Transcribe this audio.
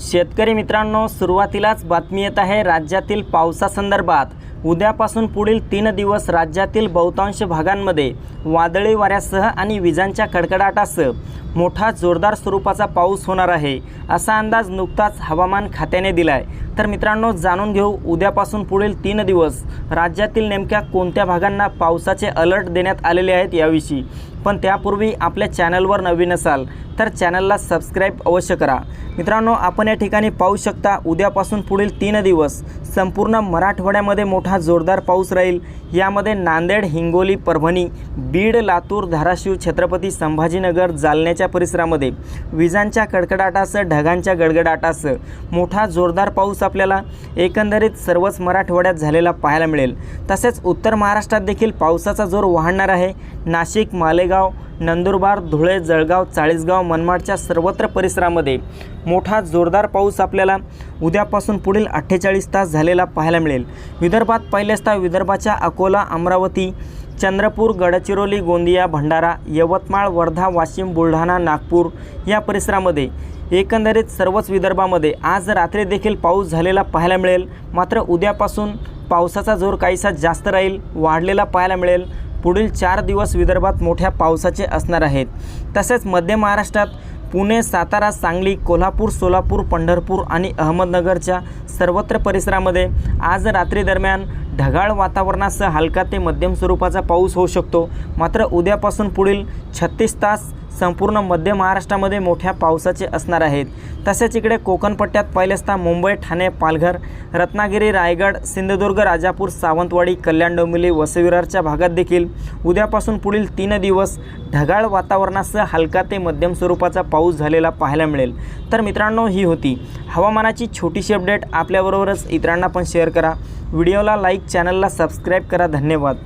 शेतकरी मित्रांनो सुरुवातीलाच बातमी येत आहे राज्यातील पावसासंदर्भात. उद्यापासून पुढील तीन दिवस राज्यातील बहुतांश भागांमध्ये वादळी वाऱ्यासह आणि विजांच्या कडकडाटासह मोठा जोरदार स्वरूपाचा पाऊस होणार आहे असा अंदाज नुकताच हवामान खात्याने दिला आहे तर मित्रांनो जाणून घेऊ उद्यापासून पुढील तीन दिवस राज्यातील नेमक्या कोणत्या भागांना पावसाचे अलर्ट देण्यात आलेले आहेत याविषयी. पण त्यापूर्वी आपल्या चॅनलवर नवीन असाल तर चॅनलला सबस्क्राईब अवश्य करा. मित्रांनो आपण या ठिकाणी पाहू शकता उद्यापासून पुढील तीन दिवस संपूर्ण मराठवाड्यामध्ये मोठा जोरदार पाऊस राहील. यामध्ये नांदेड हिंगोली परभणी बीड लातूर धाराशिव छत्रपती संभाजीनगर जालन्याच्या परिसरामध्ये विजांच्या कडकडाटासह ढगांच्या गडगडाटासह मोठा जोरदार पाऊस आपल्याला एकंदरीत सर्वच मराठवाड्यात झालेला पाहायला मिळेल. तसेच उत्तर महाराष्ट्रात देखील पावसाचा जोर वाढणार आहे. नाशिक मालेगाव नंदुरबार धुळे जळगाव चाळीसगाव मनमाडच्या सर्वत्र परिसरामध्ये मोठा जोरदार पाऊस आपल्याला उद्यापासून पुढील अठ्ठेचाळीस तास झालेला पाहायला मिळेल. विदर्भात पहिल्यांदा विदर्भाच्या अकोला अमरावती चंद्रपूर गडचिरोली गोंदिया भंडारा यवतमाळ वर्धा वाशिम बुलढाणा नागपूर या परिसरामध्ये एकंदरीत सर्वच विदर्भामध्ये आज रात्री देखील पाऊस झालेला पाहायला मिळेल. मात्र उद्यापासून पावसाचा जोर काहीसा जास्त राहील वाढलेला पाहायला मिळेल. पुढील चार दिवस विदर्भात मोठ्या पावसाचे असणार आहेत. तसेच मध्य महाराष्ट्रात पुणे सातारा सांगली कोल्हापूर सोलापूर पंढरपूर आणि अहमदनगरच्या सर्वत्र परिसरामध्ये आज रात्री दरम्यान ढगाळ वातावरणासह हलका ते मध्यम स्वरूपाचा पाऊस होऊ शकतो. मात्र उद्यापासून पुढील छत्तीस तास संपूर्ण मध्य महाराष्ट्रामध्ये मोठ्या पावसाचे असणार आहेत. तसेच इकडे कोकणपट्ट्यात पहिल्यांदा मुंबई ठाणे पालघर रत्नागिरी रायगड सिंधुदुर्ग राजापूर सावंतवाडी कल्याण डोंबिवली वसविरारच्या भागात देखील उद्यापासून पुढील तीन दिवस ढगाळ वातावरणासह हलका ते मध्यम स्वरूपाचा पाऊस झालेला पाहायला मिळेल. तर मित्रांनो ही होती हवामानाची छोटीशी अपडेट. आपल्याबरोबरच इतरांना पण शेअर करा. व्हिडिओला लाईक चॅनलला सबस्क्राईब करा. धन्यवाद.